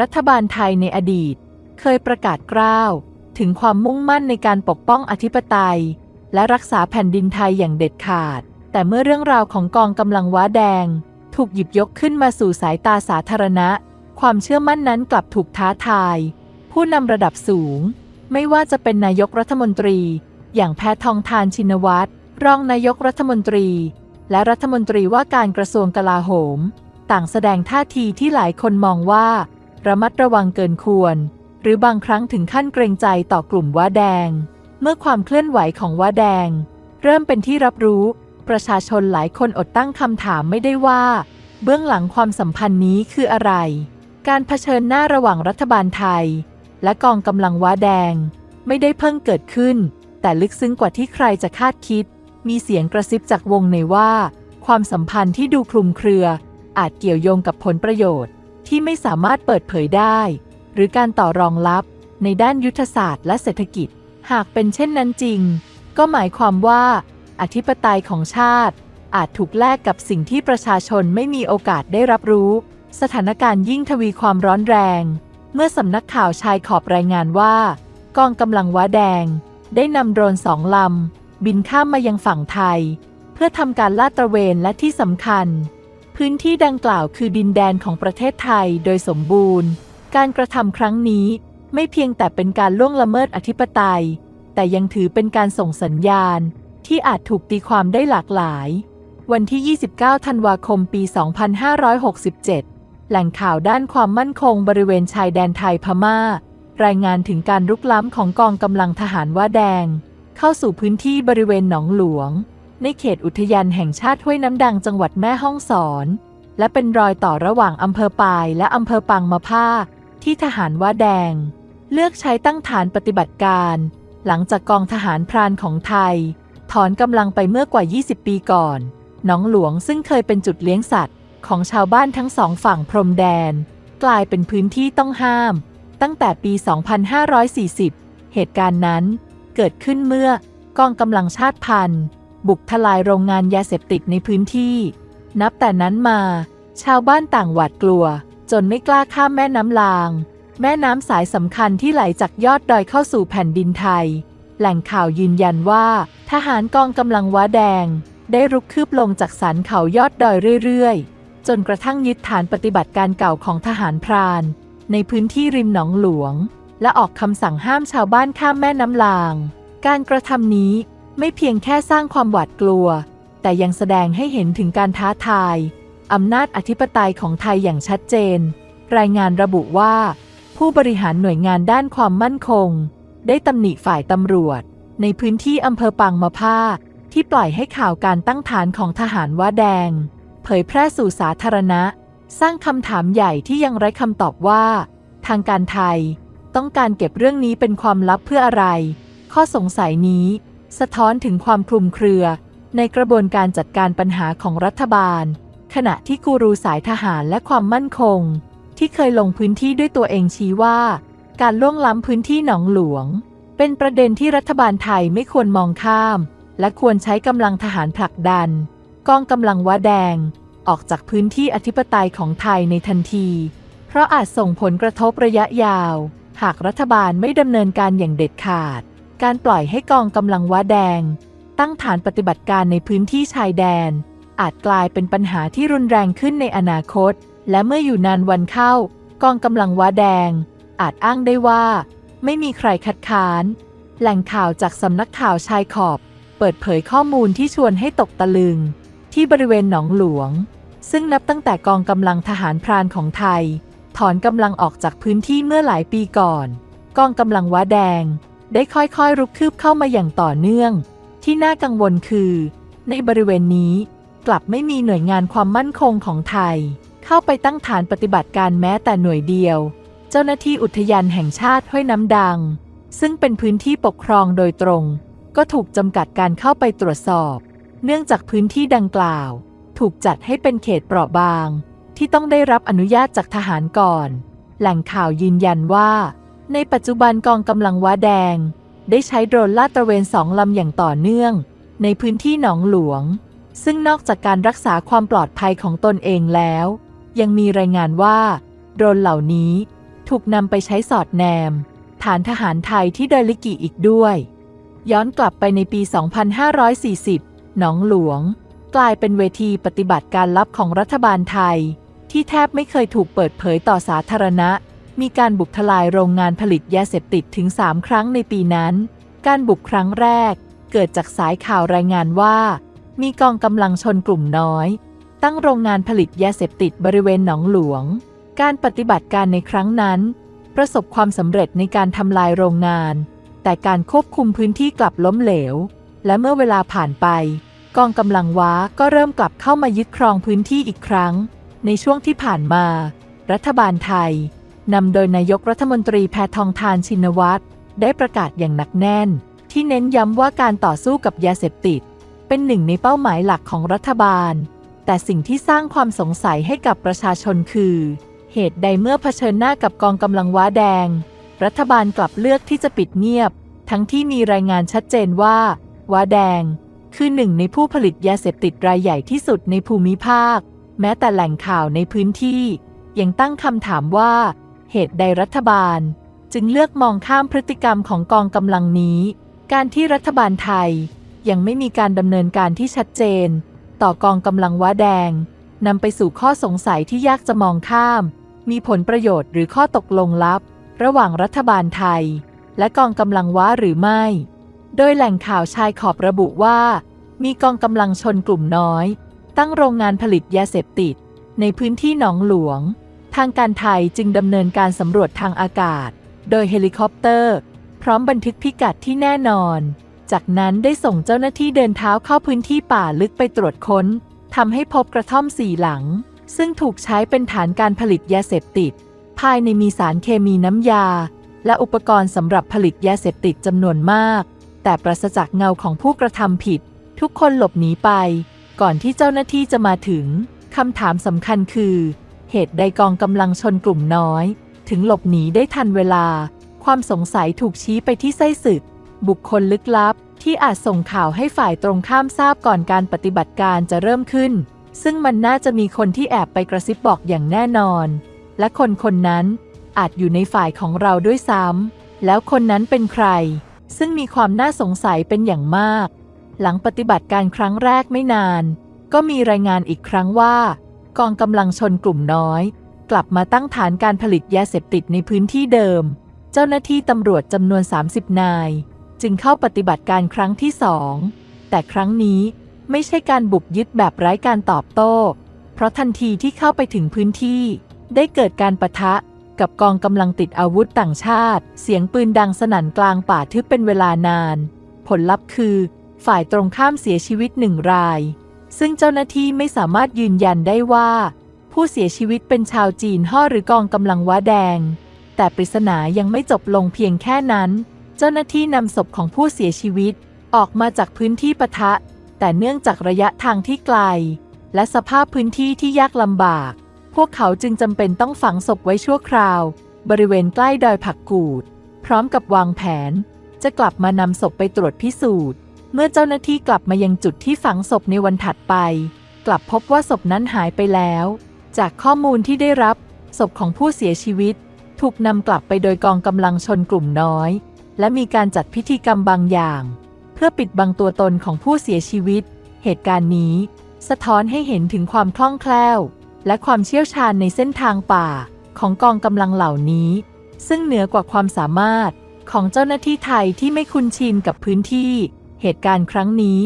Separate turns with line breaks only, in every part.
รัฐบาลไทยในอดีต เคยประกาศกล้าว ถึงความมุ่งมั่นในการปกป้องอธิปไตย และรักษาแผ่นดินไทยอย่างเด็ดขาด แต่เมื่อเรื่องราวของกองกำลังว้าแดง ถูกหยิบยกขึ้นมาสู่สายตาสาธารณะ ความเชื่อมั่นนั้นกลับถูกท้าทาย ผู้นำระดับสูง ไม่ว่าจะเป็นนายกรัฐมนตรี อย่างแพทองทานชินวัตรรองนายกรัฐมนตรี และรัฐมนตรีว่าการกระทรวงกลาโหม ต่างแสดงท่าทีที่หลายคนมองว่า ระมัดระวังเกินควร หรือบางครั้งถึงขั้นเกรงใจต่อกลุ่มว้าแดง เมื่อความเคลื่อนไหวของว้าแดง เริ่มเป็นที่รับรู้ ประชาชนหลายคนอดตั้งคำถามไม่ได้ว่า เบื้องหลังความสัมพันธ์นี้คืออะไร การเผชิญหน้าระหว่างรัฐบาลไทย และกองกำลังว้าแดง ไม่ได้เพิ่งเกิดขึ้น แต่ลึกซึ้งกว่าที่ใครจะคาดคิด มีเสียงกระซิบจากวงในว่า ความสัมพันธ์ที่ดูคลุมเครือ อาจเกี่ยวโยงกับผลประโยชน์ ที่ไม่สามารถเปิดเผยได้ หรือการต่อรองลับ ในด้านยุทธศาสตร์และเศรษฐกิจ หากเป็นเช่นนั้นจริง ก็หมายความว่า อธิปไตยของชาติ อาจถูกแลกกับสิ่งที่ประชาชนไม่มีโอกาสได้รับรู้ สถานการณ์ยิ่งทวีความร้อนแรง เมื่อสำนักข่าวชายขอบรายงานว่า กองกำลังว้าแดง ได้นำโดรนสองลำบินข้ามมายังฝั่งไทย เพื่อทำการลาดตระเวนและที่สำคัญ พื้นที่ดังกล่าวคือดินแดนของประเทศไทยโดยสมบูรณ์ การกระทำครั้งนี้ไม่เพียงแต่เป็นการล่วงละเมิดอธิปไตย แต่ยังถือเป็นการส่งสัญญาณที่อาจถูกตีความได้หลากหลาย วันที่ 29 ธันวาคมปี 2567 แหล่งข่าวด้านความมั่นคงบริเวณชายแดนไทยพม่า รายงานถึงการรุกล้ำของกองกำลังทหารว่าแดง เข้าสู่พื้นที่บริเวณหนองหลวง ในเขตอุทยานแห่งชาติห้วยน้ำดังจังหวัดแม่ฮ่องสอน และเป็นรอยต่อระหว่างอำเภอปายและอำเภอปางมะผ้า ที่ทหารว่าแดง เลือกใช้ตั้งฐานปฏิบัติการ หลังจากกองทหารพรานของไทย ถอนกำลังไปเมื่อกว่า 20 ปีก่อน หนองหลวงซึ่งเคยเป็นจุดเลี้ยงสัตว์ ของชาวบ้านทั้งสองฝั่งพรมแดน กลายเป็นพื้นที่ต้องห้าม ตั้งแต่ปี 2540 เหตุการณ์นั้นเกิดขึ้นเมื่อกองกำลังชาติพันธุ์ บุกทลายโรงงานยาเสพติดในพื้นที่ นับแต่นั้นมา ชาวบ้านต่างหวาดกลัว จนไม่กล้าข้ามแม่น้ำลาง แม่น้ำสายสำคัญที่ไหลจากยอดดอยเข้าสู่แผ่นดินไทย แหล่งข่าวยืนยันว่า ทหารกองกำลังว้าแดง ได้รุกคืบลงจากสันเขายอดดอยเรื่อยๆ จนกระทั่งยึดฐานปฏิบัติการเก่าของทหารพราน ในพื้นที่ริมหนองหลวง และออกคำสั่งห้ามชาวบ้านข้ามแม่น้ำลาง การกระทำนี้ ไม่เพียงแค่สร้างความหวาดกลัว แต่ยังแสดงให้เห็นถึงการท้าทายอำนาจอธิปไตยของไทยอย่างชัดเจน รายงานระบุว่า ผู้บริหารหน่วยงานด้านความมั่นคง ได้ตำหนิฝ่ายตำรวจ ในพื้นที่อำเภอปางมะผ้าที่ปล่อยให้ข่าวการตั้งฐานของทหารว่าแดง เผยแพร่สู่สาธารณะ สร้างคำถามใหญ่ที่ยังไร้คำตอบว่า ทางการไทย ต้องการเก็บเรื่องนี้เป็นความลับเพื่ออะไร ข้อสงสัยนี้ สะท้อนถึงความคลุมเครือ ในกระบวนการจัดการปัญหาของรัฐบาล ขณะที่กูรูสายทหารและความมั่นคง ที่เคยลงพื้นที่ด้วยตัวเองชี้ว่า การล่วงล้ำพื้นที่หนองหลวง เป็นประเด็นที่รัฐบาลไทยไม่ควรมองข้าม และควรใช้กำลังทหารผลักดัน กองกำลังว้าแดง ออกจากพื้นที่อธิปไตยของไทยในทันที เพราะอาจส่งผลกระทบระยะยาว หากรัฐบาลไม่ดำเนินการอย่างเด็ดขาด การปล่อยให้กองกำลังว้าแดง ตั้งฐานปฏิบัติการในพื้นที่ชายแดน อาจกลายเป็นปัญหาที่รุนแรงขึ้นในอนาคต และเมื่ออยู่นานวันเข้า กองกำลังว้าแดง อาจอ้างได้ว่า ไม่มีใครคัดค้าน แหล่งข่าวจากสำนักข่าวชายขอบ เปิดเผยข้อมูลที่ชวนให้ตกตะลึง ที่บริเวณหนองหลวง ซึ่งนับตั้งแต่กองกำลังทหารพรานของไทย ถอนกำลังออกจากพื้นที่เมื่อหลายปีก่อน กองกำลังว้าแดง ได้ค่อยๆรุกคืบเข้ามาอย่างต่อเนื่อง ที่น่ากังวลคือ ในบริเวณนี้กลับไม่มีหน่วยงานความมั่นคงของไทย เข้าไปตั้งฐานปฏิบัติการแม้แต่หน่วยเดียว เจ้าหน้าที่อุทยานแห่งชาติห้วยน้ำดัง ซึ่งเป็นพื้นที่ปกครองโดยตรง ก็ถูกจำกัดการเข้าไปตรวจสอบ เนื่องจากพื้นที่ดังกล่าว ถูกจัดให้เป็นเขตเปราะบาง ที่ต้องได้รับอนุญาตจากทหารก่อน แหล่งข่าวยืนยันว่า ในปัจจุบันกองกำลังว้าแดง ได้ใช้โดรนลาดตระเวนสองลำอย่างต่อเนื่อง ในพื้นที่หนองหลวง ซึ่งนอกจากการรักษาความปลอดภัยของตนเองแล้ว ยังมีรายงานว่าโดรนเหล่านี้ถูกนำไปใช้สอดแนม ฐานทหารไทยที่เดลิกิอีกด้วย ย้อนกลับไปในปี 2540 หนองหลวง กลายเป็นเวทีปฏิบัติการลับของรัฐบาลไทย ที่แทบไม่เคยถูกเปิดเผยต่อสาธารณะ มีการบุกทลายโรงงานผลิตยาเสพติดถึง 3 ครั้งในปีนั้น การบุกครั้งแรก เกิดจากสายข่าวรายงานว่า มีกองกำลังชนกลุ่มน้อย ตั้งโรงงานผลิตยาเสพติดบริเวณหนองหลวง การปฏิบัติการในครั้งนั้น ประสบความสำเร็จในการทำลายโรงงาน แต่การควบคุมพื้นที่กลับล้มเหลว และเมื่อเวลาผ่านไป กองกำลังว้าก็เริ่มกลับเข้ามายึดครองพื้นที่อีกครั้ง ในช่วงที่ผ่านมา รัฐบาลไทย นำโดยนายกรัฐมนตรีแพทองทานชินวัตรได้ประกาศอย่างหนักแน่น ที่เน้นย้ำว่าการต่อสู้กับยาเสพติด เป็นหนึ่งในเป้าหมายหลักของรัฐบาล แต่สิ่งที่สร้างความสงสัยให้กับประชาชนคือ เหตุใดเมื่อเผชิญหน้ากับกองกำลังว้าแดง รัฐบาลกลับเลือกที่จะปิดเงียบ ทั้งที่มีรายงานชัดเจนว่าว้าแดง คือหนึ่งในผู้ผลิตยาเสพติดรายใหญ่ที่สุดในภูมิภาค แม้แต่แหล่งข่าวในพื้นที่ยังตั้งคำถามว่า เหตุใดรัฐบาล จึงเลือกมองข้ามพฤติกรรมของกองกำลังนี้ การที่รัฐบาลไทย ยังไม่มีการดำเนินการที่ชัดเจน ต่อกองกำลังว้าแดงนำไปสู่ข้อสงสัยที่ยากจะมองข้าม มีผลประโยชน์หรือข้อตกลงลับ ระหว่างรัฐบาลไทย และกองกำลังว้าหรือไม่ โดยแหล่งข่าวชายขอบระบุว่า มีกองกำลังชนกลุ่มน้อย ตั้งโรงงานผลิตยาเสพติด ในพื้นที่หนองหลวง ทางการไทยจึงดำเนินการสำรวจทางอากาศ โดยเฮลิคอปเตอร์ พร้อมบันทึกพิกัดที่แน่นอน จากนั้นได้ส่งเจ้าหน้าที่เดินเท้าเข้าพื้นที่ป่าลึกไปตรวจค้นทำให้พบกระท่อมสี่หลัง ซึ่งถูกใช้เป็นฐานการผลิตยาเสพติด ภายในมีสารเคมีน้ำยา และอุปกรณ์สำหรับผลิตยาเสพติดจำนวนมาก แต่ปราศจากเงาของผู้กระทำผิด ทุกคนหลบหนีไป ก่อนที่เจ้าหน้าที่จะมาถึงคำถามสำคัญคือ ตุใดกองกำลังชนกลุ่มน้อย ถึงหลบหนีได้ทันเวลา ความสงสัยถูกชี้ไปที่ไส้ศึก บุคคลลึกลับ ที่อาจส่งข่าวให้ฝ่ายตรงข้ามทราบก่อนการปฏิบัติการจะเริ่มขึ้น ซึ่งมันน่าจะมีคนที่แอบไปกระซิบบอกอย่างแน่นอน และคนคนนั้นอาจอยู่ในฝ่ายของเราด้วยซ้ำแล้วคนนั้นเป็นใคร ซึ่งมีความน่าสงสัยเป็นอย่างมาก หลังปฏิบัติการครั้งแรกไม่นาน ก็มีรายงานอีกครั้งว่า กองกำลังชนกลุ่มน้อย กลับมาตั้งฐานการผลิตยาเสพติดในพื้นที่เดิม เจ้าหน้าที่ตำรวจจำนวน 30 นาย จึงเข้าปฏิบัติการครั้งที่สอง แต่ครั้งนี้ไม่ใช่การบุกยึดแบบไร้การตอบโต้ เพราะทันทีที่เข้าไปถึงพื้นที่ ได้เกิดการปะทะกับกองกำลังติดอาวุธต่างชาติ เสียงปืนดังสนั่นกลางป่าทึบเป็นเวลานาน ผลลัพธ์คือ ฝ่ายตรงข้ามเสียชีวิตหนึ่งราย ซึ่งเจ้าหน้าที่ไม่สามารถยืนยันได้ว่า ผู้เสียชีวิตเป็นชาวจีนห่อหรือกองกำลังว้าแดง แต่ปริศนายังไม่จบลงเพียงแค่นั้น เจ้าหน้าที่นำศพของผู้เสียชีวิตออกมาจากพื้นที่ปะทะ แต่เนื่องจากระยะทางที่ไกล และสภาพพื้นที่ที่ยากลำบาก พวกเขาจึงจำเป็นต้องฝังศพไว้ชั่วคราว บริเวณใกล้ดอยผักกูด พร้อมกับวางแผน จะกลับมานำศพไปตรวจพิสูจน์ เมื่อเจ้าหน้าที่กลับมายังจุดที่ฝังศพในวันถัดไป กลับพบว่าศพนั้นหายไปแล้ว จากข้อมูลที่ได้รับศพของผู้เสียชีวิต ถูกนำกลับไปโดยกองกำลังชนกลุ่มน้อย และมีการจัดพิธีกรรมบางอย่าง เพื่อปิดบังตัวตนของผู้เสียชีวิต เหตุการณ์นี้ สะท้อนให้เห็นถึงความคล่องแคล่ว และความเชี่ยวชาญในเส้นทางป่าของกองกำลังเหล่านี้ ซึ่งเหนือกว่าความสามารถของเจ้าหน้าที่ไทยที่ไม่คุ้นชินกับพื้นที่ เหตุการณ์ครั้งนี้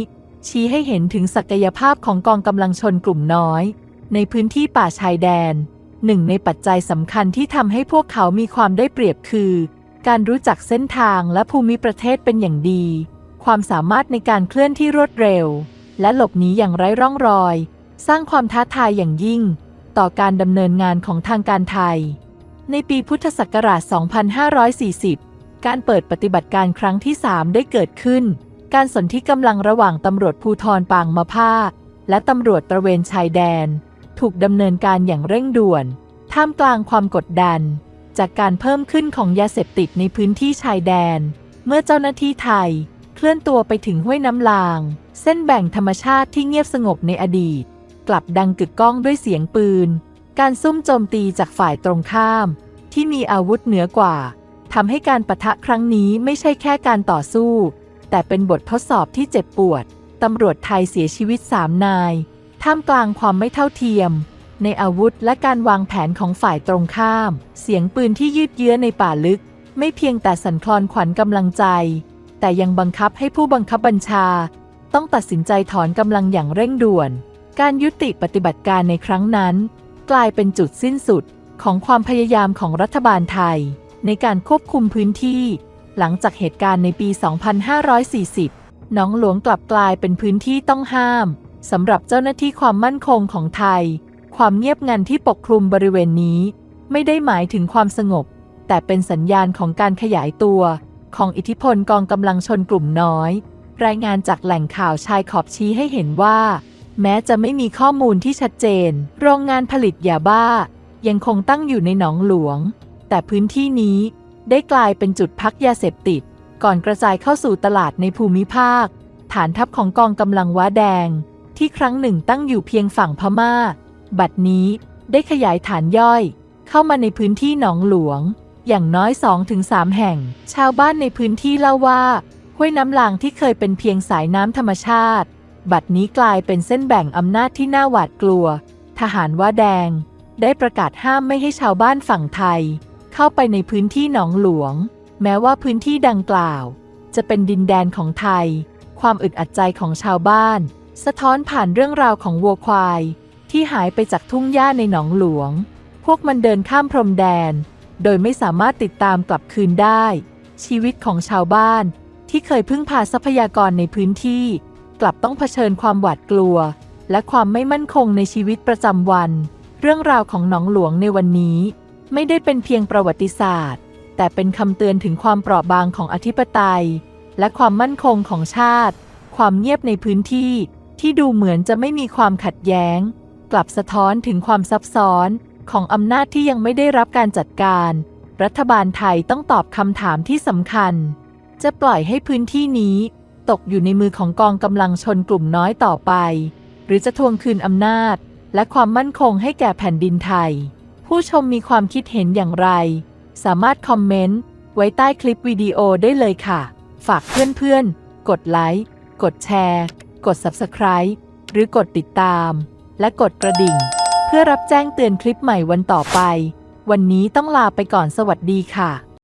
ชี้ให้เห็นถึงศักยภาพของกองกำลังชนกลุ่มน้อย ในพื้นที่ป่าชายแดน หนึ่งในปัจจัยสำคัญที่ทำให้พวกเขามีความได้เปรียบคือ การรู้จักเส้นทางและภูมิประเทศเป็นอย่างดี ความสามารถในการเคลื่อนที่รวดเร็ว และหลบหนีอย่างไร้ร่องรอย สร้างความท้าทายอย่างยิ่ง ต่อการดำเนินงานของทางการไทย ในปีพุทธศักราช 2540 การเปิดปฏิบัติการครั้งที่ 3 ได้เกิดขึ้น การสนธิกำลังระหว่างตำรวจภูธรปางมะผ้า และตำรวจตระเวนชายแดน ถูกดำเนินการอย่างเร่งด่วน ท่ามกลางความกดดัน จากการเพิ่มขึ้นของยาเสพติดในพื้นที่ชายแดน เมื่อเจ้าหน้าที่ไทย เคลื่อนตัวไปถึงห้วยน้ำลาง เส้นแบ่งธรรมชาติที่เงียบสงบในอดีต กลับดังกึกก้องด้วยเสียงปืน การซุ่มโจมตีจากฝ่ายตรงข้าม ที่มีอาวุธเหนือกว่าทำให้การปะทะครั้งนี้ไม่ใช่แค่การต่อสู้ แต่เป็นบททดสอบที่เจ็บปวด ตำรวจไทยเสียชีวิตสามนาย ท่ามกลางความไม่เท่าเทียม ในอาวุธและการวางแผนของฝ่ายตรงข้าม เสียงปืนที่ยืดเยื้อในป่าลึก ไม่เพียงแต่สั่นคลอนขวัญกำลังใจ แต่ยังบังคับให้ผู้บังคับบัญชา ต้องตัดสินใจถอนกำลังอย่างเร่งด่วน การยุติปฏิบัติการในครั้งนั้น กลายเป็นจุดสิ้นสุดของความพยายามของรัฐบาลไทย ในการควบคุมพื้นที่ หลังจากเหตุการณ์ในปี 2540หนองหลวงกลับกลายเป็นพื้นที่ต้องห้ามสำหรับเจ้าหน้าที่ความมั่นคงของไทย ความเงียบงันที่ปกคลุมบริเวณนี้ ไม่ได้หมายถึงความสงบ แต่เป็นสัญญาณของการขยายตัว ของอิทธิพลกองกำลังชนกลุ่มน้อย รายงานจากแหล่งข่าวชายขอบชี้ให้เห็นว่า แม้จะไม่มีข้อมูลที่ชัดเจน โรงงานผลิตยาบ้า ยังคงตั้งอยู่ในหนองหลวง แต่พื้นที่นี้ ได้กลายเป็นจุดพักยาเสพติด ก่อนกระจายเข้าสู่ตลาดในภูมิภาค ฐานทัพของกองกำลังว้าแดง ที่ครั้งหนึ่งตั้งอยู่เพียงฝั่งพม่า บัดนี้ได้ขยายฐานย่อย เข้ามาในพื้นที่หนองหลวง อย่างน้อย2-3แห่ง ชาวบ้านในพื้นที่เล่าว่าห้วยน้ำลางที่เคยเป็นเพียงสายน้ำธรรมชาติ บัดนี้กลายเป็นเส้นแบ่งอำนาจที่น่าหวาดกลัว ทหารว่าแดง ได้ประกาศห้ามไม่ให้ชาวบ้านฝั่งไทย เข้าไปในพื้นที่หนองหลวง แม้ว่าพื้นที่ดังกล่าว จะเป็นดินแดนของไทย ความอึดอัดใจของชาวบ้าน สะท้อนผ่านเรื่องราวของวัวควาย ที่หายไปจากทุ่งหญ้าในหนองหลวง พวกมันเดินข้ามพรมแดน โดยไม่สามารถติดตามกลับคืนได้ ชีวิตของชาวบ้าน ที่เคยพึ่งพาทรัพยากรในพื้นที่ กลับต้องเผชิญความหวาดกลัว และความไม่มั่นคงในชีวิตประจำวัน เรื่องราวของหนองหลวงในวันนี้ ไม่ได้เป็นเพียงประวัติศาสตร์ แต่เป็นคำเตือนถึงความเปราะบางของอธิปไตย และความมั่นคงของชาติ ความเงียบในพื้นที่ที่ดูเหมือนจะไม่มีความขัดแย้ง กลับสะท้อนถึงความซับซ้อนของอำนาจที่ยังไม่ได้รับการจัดการ รัฐบาลไทยต้องตอบคำถามที่สำคัญ จะปล่อยให้พื้นที่นี้ ตกอยู่ในมือของกองกำลังชนกลุ่มน้อยต่อไป หรือจะทวงคืนอำนาจ และความมั่นคงให้แก่แผ่นดินไทย ผู้ชมมีความคิดเห็นอย่างไร สามารถคอมเมนต์ ไว้ใต้คลิปวิดีโอได้เลยค่ะ ฝากเพื่อนๆ กดไลค์ กดแชร์ กด Subscribe หรือกดติดตาม และกดกระดิ่ง เพื่อรับแจ้งเตือนคลิปใหม่วันต่อไป วันนี้ต้องลาไปก่อนสวัสดีค่ะ